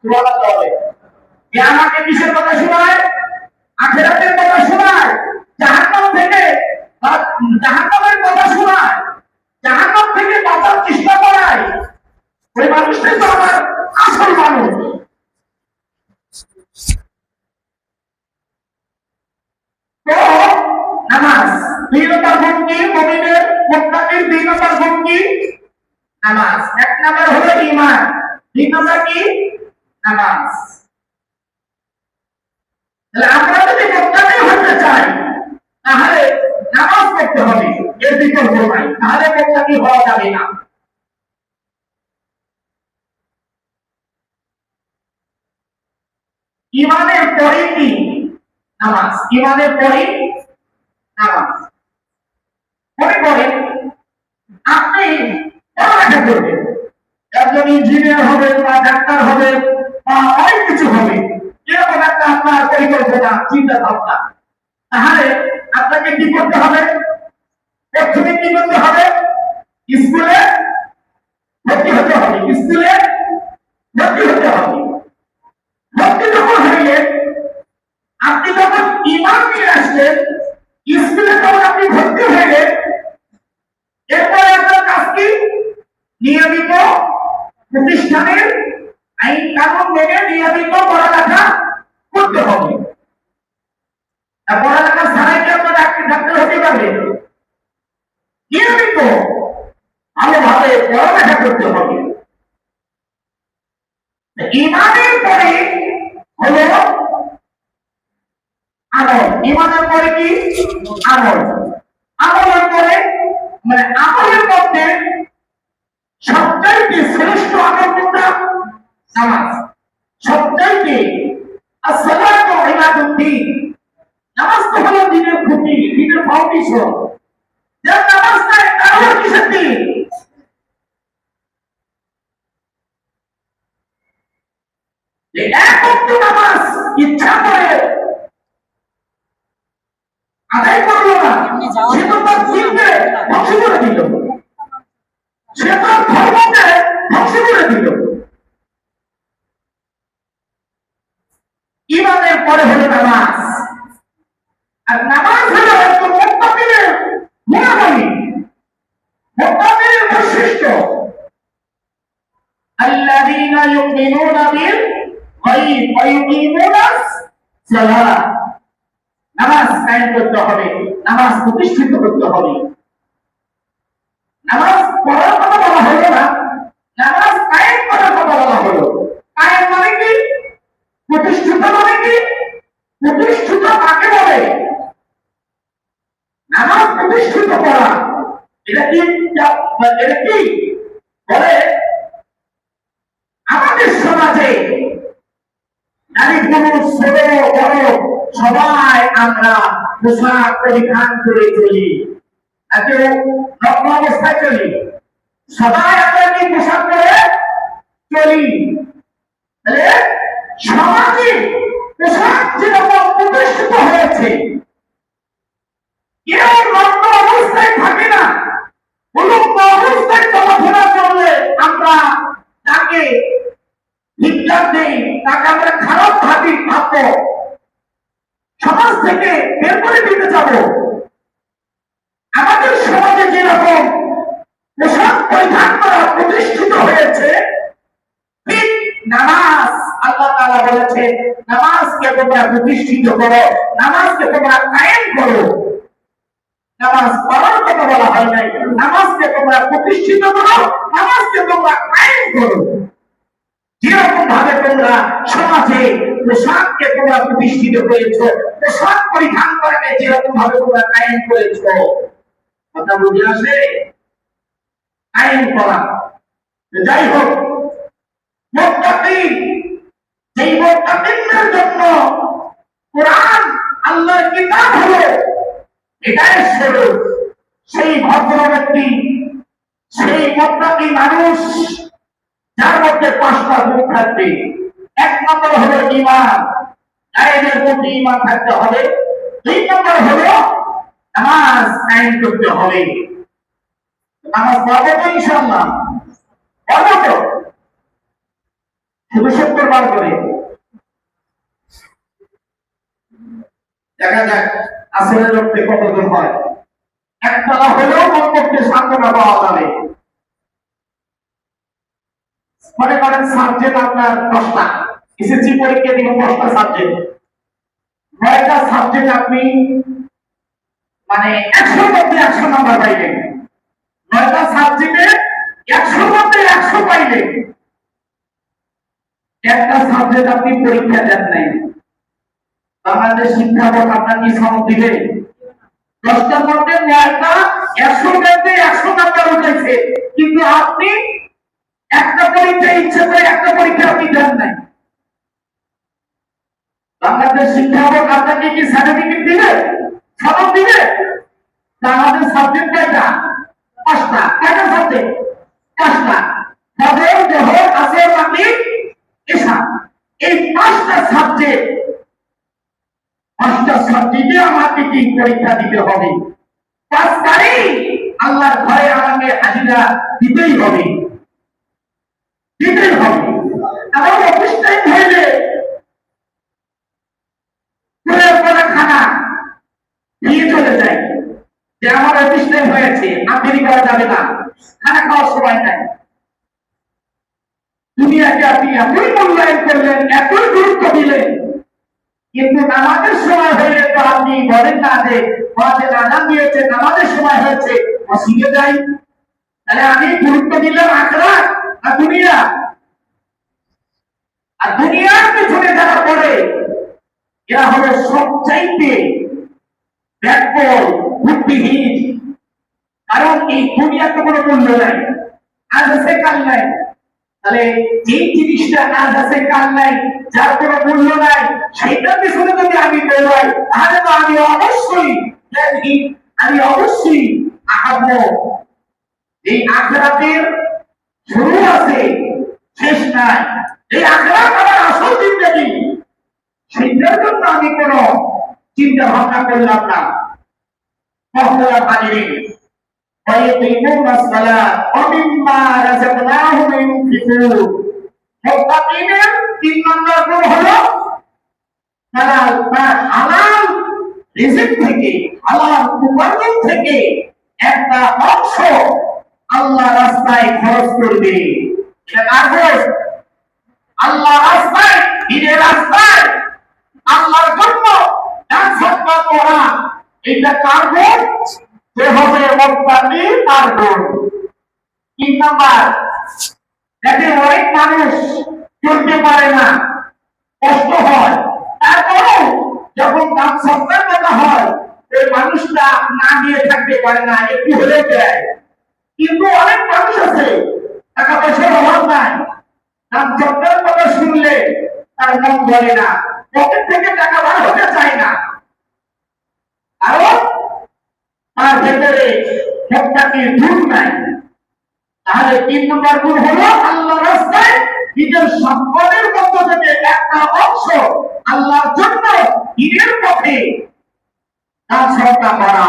সুবহানাল্লাহ বলে। যে আমাকে কিসের কথা শোনায়? আখেরাতের কথা শোনায়? জাহান্নাম থেকে জাহান্নামের কথা শোনায়? জাহান্নাম থেকে বাঁচার চেষ্টা করায়? ওই মানুষটাই তো আমার আসল মানুষ। নামাজ নম্বর ভঙ্গি, মমিনের মুক্তাকির দুই ভঙ্গি। নামাজ, এক নম্বর হলো ইমান দুই নম্বর কি? নামাজ। তাহলে আমরা যদি মুক্তাকি হতে তাহলে নামাজ পড়তে হবে, এর তাহলে হওয়া যাবে না। ইমানের পরে কি? নামাজ। ইমানের পরে নামাজ। মনে করেন, আপনি পড়ালেখা করবেন একজন ইঞ্জিনিয়ার হবে বা ডাক্তার হবে অনেক কিছু হবে। এরকম একটা আপনার পরিকল্পনা চিন্তা ভাবনা। তাহলে আপনাকে কি করতে হবে? প্রথমে কি করতে হবে। স্কুলে ভর্তি হতে হবে। স্কুলে ভর্তি হতে হবে ভর্তি যখন হইলে আপনি যখন ইমান নিয়ে আসলেন স্কুলে যখন আপনি ভর্তি হয়ে এরপরে আপনার কাজ কি নিয়মিত প্রতিষ্ঠানের আইন কানুন মেনে নিয়মিত পড়ালেখা করতে হবে আর পড়ালেখা ছাড়াই কি আপনার ডাক্তার ডাক্তার হতে পারবে নিয়মিত ভালোভাবে পড়ালেখা করতে হবে ইমানের পরে হলো আমল ইমানের পরে কি আমল আমলের পরে মানে আমলের মধ্যে সবচাইতে শ্রেষ্ঠ আমল কোনটা নামাজ সবচাইতে আসসালাতু ইবাদুদ্দিন নামাজ তো হলো দিনের খুঁটি দিনের ফাউন্ডেশন যার নামাজ নাই তার হলো কিসের দিন যে এক ওয়াক্ত নামাজ ইচ্ছা করে আদায় করলো না সে তো তার দিনকে ধ্বংস করে দিল সে তার ধর্মকে ধ্বংস করে দিল ইমানের পরে হলো নামাজ আর নামাজ হলো একটা মোত্তাকিদের গুণাবলী মোত্তাকিদের বৈশিষ্ট্য الذين يؤمنون بالغيب ويقيمون الصلاة নামাজ কায়েম করতে হবে, নামাজ প্রতিষ্ঠিত করতে হবে। নামাজ পড়ার কথা বলা হলো না, নামাজ কায়েম করার কথা বলা হলো। কায়েম মানে কি? প্রতিষ্ঠিত মানে কি? প্রতিষ্ঠিত কাকে বলে? নামাজ প্রতিষ্ঠিত করা। এটা কি? এটা কি? বলে আমাদের সমাজে নারী পুরুষ ছোট বড় সবাই আমরা পোশাক পরিধান করে চলি। একে নগ্ন অবস্থায় চলি। সবাই আমরা কি পোশাক পরে চলি। তাহলে সমাজে পোশাক যেরকম প্রতিষ্ঠিত হয়েছে, কেউ নগ্ন অবস্থায় থাকে না উলুপ্ত অবস্থায় চলাফেরা করলে আমরা তাকে ভিক্ষা দেই তাকে আমরা খারাপ ভাবি ভাববো সমাজ থেকে বের করে দিতে যাব আমাদের সমাজে যেরকম পোশাক পরিধান করা প্রতিষ্ঠিত হয়েছে ঠিক নামাজ আল্লাহ তাআলা বলেছে নামাজকে তোমরা প্রতিষ্ঠিত করো নামাজকে তোমরা কায়েম করো। নামাজ পড়ার কথা বলা হয় নাই। নামাজকে তোমরা প্রতিষ্ঠিত করো নামাজকে তোমরা কায়েম করো। যেরকম ভাবে তোমরা সমাজে পোশাককে তোমরা প্রতিষ্ঠিত করেছ, পোশাক পরিধান করাকে যেরকম ভাবে তোমরা কায়েম করেছ। কথা বুঝে আসে? কায়েম করা। যাই হোক মোত্তাকি যেই মোত্তাকিনদের জন্য কোরআন আল্লাহর কিতাব হলো, এটাই স্বরূপ সেই ভদ্র ব্যক্তি, সেই মোত্তাকি মানুষ, যার মধ্যে পাঁচটা গুণ থাকবে। এক নম্বর হলো ইমান গায়েবের প্রতি ইমান থাকতে হবে। দুই নম্বর হলো নামাজ কায়েম করতে হবে। নামাজ পড়ব তো ইনশাল্লাহ পড়ব তো। শুধু সত্তর বার করে। দেখা যাক আসলে রক্তে কতজন হয়? একতলা হলেও কমপক্ষে সান্ত্বনা পাওয়া যাবে। মনে করেন সাবজেক্ট আপনার এসএসসি পরীক্ষা দশটা সাবজেক্ট নয়টা সাবজেক্ট আপনি মানে একশোর মধ্যে একশো নাম্বার পাইলেন। নয়টা সাবজেক্টে একশোর মধ্যে একশো পাইলেন। একটা সাবজেক্ট আপনি পরীক্ষা দেন নাই। বাংলাদেশ শিক্ষা বোর্ড আপনাকে সনদ দিবে। দশটার মধ্যে নয়টা একশো মধ্যে একশো নাম্বার উঠেছে। কিন্তু আপনি একটা পরীক্ষা ইচ্ছে করে একটা পরীক্ষা আপনি দেন নাই। বাংলাদেশ শিক্ষা আপনাকে কি সার্টিফিকেট দিবে? সনদ দিবে? বাংলাদেশ সাবজেক্ট কয়টা? পাঁচটা। কয়টা সাবজেক্ট পাঁচটা। তাদের দেহ আছে আপনি এসা এই পাঁচটা সাবজেক্ট পাঁচটা সাবজেক্টে আমাকে পরীক্ষা দিতে হবে ঘরে আমাকে দিতেই হবে দিতেই হবে অফিস খানা নিয়ে চলে যায় যে আমার অফিস হয়েছে আমদানি করা যাবে না খানা খাওয়ার সময় নাই দুনিয়াকে আপনি এতই মূল্যায়ন করলেন এতই গুরুত্ব দিলেন কিন্তু নামাজের সময় হইলে তো আপনি বলেন দিয়েছে নামাজের সময় হয়েছে মসজিদে যাই। তাহলে আমি গুরুত্ব দিলাম আর দুনিয়া। আর দুনিয়ার পিছনে যারা পড়ে, এরা হলো সবচাইতে ব্যাকবল, বুদ্ধিহীন। কারণ এই দুনিয়াতে কোনো মূল্য নাই আজ আছে কাল নাই। তাহলে যেই জিনিসটা আজ আছে কাল নাই, যার কোনো মূল্য নাই, সেইটার পিছনে আমি বেরোই তাহলে তো আমি অবশ্যই জানি, আমি অবশ্যই আহাবো এই আখরাতের শুরু আছে শেষ নাই এই আখরাত আমার আসল জিন্দগি সেইটার জন্য আমি কোনো চিন্তা ভাবনা করলাম না মহতরা বানিয়ে ويقيمون الصلاة ومما رزقناهم ينفقون মুত্তাকিনের তিন নম্বর গুণ হলো তারা তার হালাল রিজিক থেকে, হালাল উপার্জন থেকে একটা অংশ আল্লাহ রাস্তায় খরচ করবে। এটা কার খরচ। আল্লাহ রাস্তায়, দিনের রাস্তায় আল্লাহর জন্য দান সৎকার করা, এটা কার গুণ যে হবে মোত্তাকি তার গুণ তিন নাম্বার, দেখেন অনেক মানুষ চলতে পারে না, কষ্ট হয়। তারপরেও যখন দাম সস্তার কথা হয় ওই মানুষটা না দিয়ে থাকতে পারে না, একটু হলে দেয় কিন্তু অনেক মানুষ আছে, টাকা পয়সার অভাব নাই। দাম সস্তার কথা শুনলে তার মন বলে না, পকেট থেকে টাকা বার হতে চায় না। আরও তার ভেতরে সবটাকে দূর নাই। তাহলে তিন নম্বর গুণ হলো আল্লাহ রাস্তায় নিজের সম্পদের মধ্য থেকে একটা অংশ আল্লাহর জন্য দিনের পথে তার সরকার করা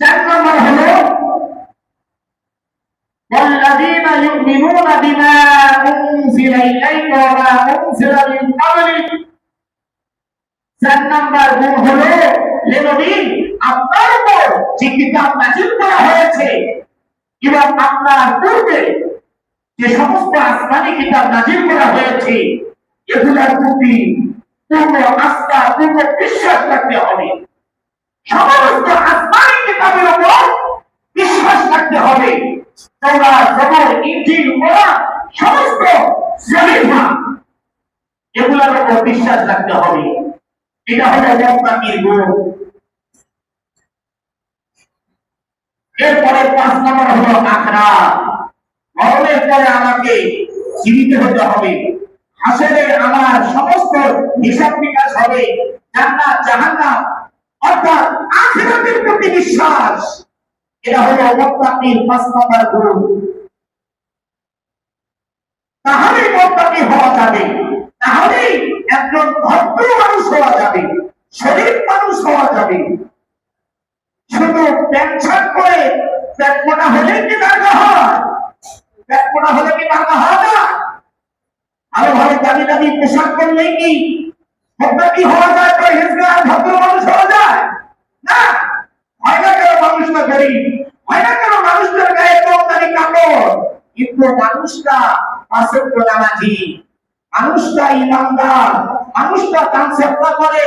চার নম্বর হলো والذين يؤمنون بما أنزل إليك وما أنزل من قبلك চার নাম্বার গুণ হলো হে নবী আপনার উপর যে কিতাব নাজিল করা হয়েছে এবং আপনার পূর্বে যে সমস্ত আসমানি কিতাব নাজিল করা হয়েছে এগুলোর প্রতি পূর্ণ আস্থা পূর্ণ বিশ্বাস রাখতে হবে। সমস্ত আসমানি কিতাবের উপর বিশ্বাস রাখতে হবে। তোমরা জবর ইঞ্জিল কোরআন সমস্ত উপর বিশ্বাস রাখতে হবে। এটা হলো গুণ। এরপরে পাঁচ নম্বর হলো আখরা। পরে আমাকে জীবিত হতে হবে। হাসরে আমার সমস্ত হিসাব নিকাশ হবে। জান্নাত, জাহান্নাম, অর্থাৎ আখিরাতের প্রতি বিশ্বাস। এটা হলো মোত্তাকির পাঁচ নম্বর গুণ তাহলেই মোত্তাকি হওয়া যাবে। তাহলেই একজন ভদ্র মানুষ হওয়া যাবে। শরীর মানুষ হওয়া যাবে। শুধু প্যান্ট করে প্যান্ট মোটা হলেই কি দাঙ্গা হয় প্যান্ট মোটা কি দাঙ্গা হয় না দামি দামি পোশাক কি? কি হওয়া যায় মানুষ হওয়া যায়? না? কেন মানুষটা গরিব? হয় না কেন মানুষটার গায়ে কমদানি কাপড়? কিন্তু মানুষটা পাশের নামাজি মানুষটা মানুষটা তানসেপ্তা করে।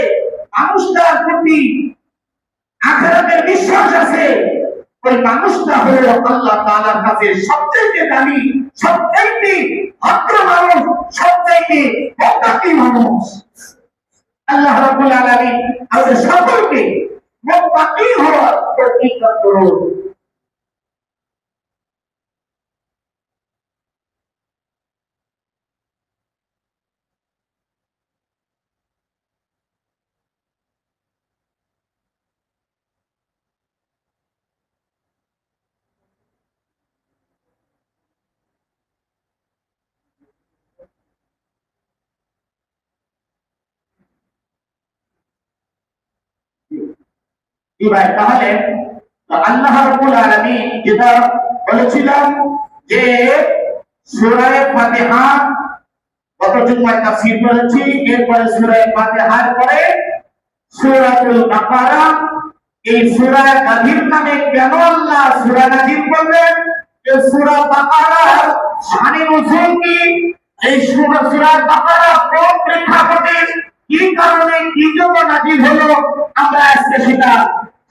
মানুষটার প্রতি আখেরাতের বিশ্বাস আছে। ওই মানুষটা হল আল্লাহ তাআলার কাছে সবচেয়ে দামি সবচেয়ে ভদ্র মানুষ সবচেয়ে মুত্তাকি মানুষ। আল্লাহ রাব্বুল আলামিন আমাদের সকলকে, মুত্তাকি হওয়ার প্রতিজ্ঞা করুন। ভাই তাহলে আল্লাহ রাব্বুল আলামিন যেটা বলেছিলাম যে সূরা ফাতিহা গত জুমায় তাফসীর করেছি, এরপরে সূরা ফাতিহার পরে সূরাতুল বাকারা, এই সূরা গাভীর নামে কেন আল্লাহ সূরা নাযিল করলেন এই সূরা বাকারার শানে নজুল কি? এই সূরা সূরা বাকারা কোন প্রেক্ষাপটে কি কারণে কি জন্য নাযিল হলো? আমরা আজকে সেটা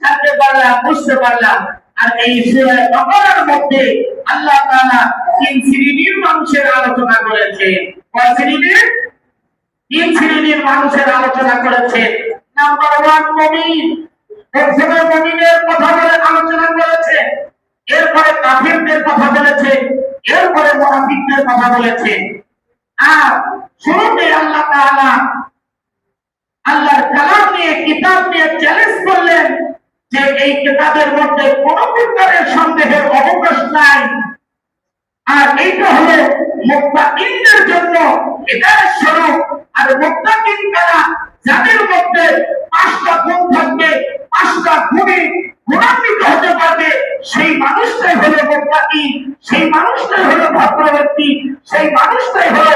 জানতে পারলাম, বুঝতে পারলাম। আর এই সূরা বাকারার মধ্যে আল্লাহ তাআলা তিন শ্রেণির মানুষের আলোচনা করেছে কয় শ্রেণির তিন শ্রেণির মানুষের আলোচনা করেছে নাম্বার কথা বলে আলোচনা করেছে এরপরে কাফিরদের কথা বলেছে এরপরে মুনাফিকদের কথা বলেছে আর শুরুতে আল্লাহ তাআলা আল্লাহর কালাম নিয়ে, কিতাব নিয়ে চ্যালেঞ্জ করলেন। যে এই কিতাবের মধ্যে কোন প্রকারের সন্দেহের অবকাশ নাই। আর এইটা হলো মুক্তাকিনদের জন্য হৃদয়ের স্বরূপ। আর মুক্তাকিন কারা যাদের মধ্যে পাঁচটা গুণ থাকবে, পাঁচটা গুণে গুণান্বিত হতে পারবে, সেই মানুষটাই হলো মুক্তাকিন সেই মানুষটাই হলো ভদ্র ব্যক্তি সেই মানুষটাই হলো